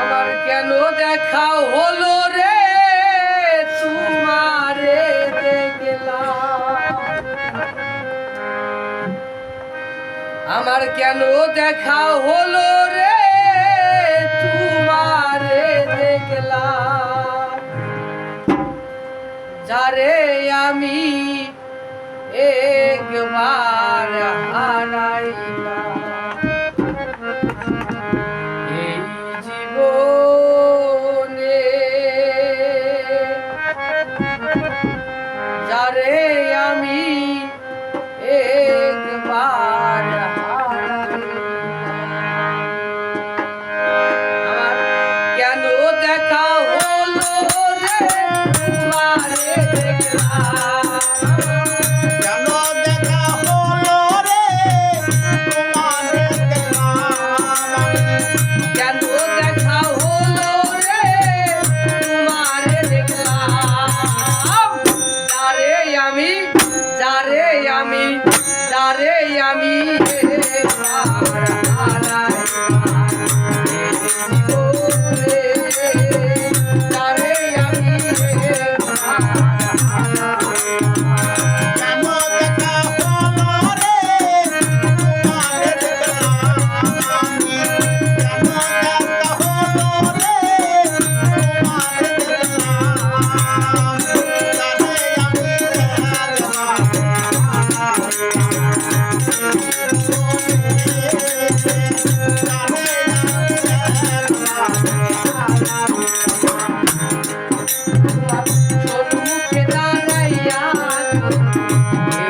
আমার কেন দেখা হলো রে? তোমারে আমার কেন দেখা হলো রে? তোমারে দেখলাম। যারে আমি એક વાર હરાઈ Yeah.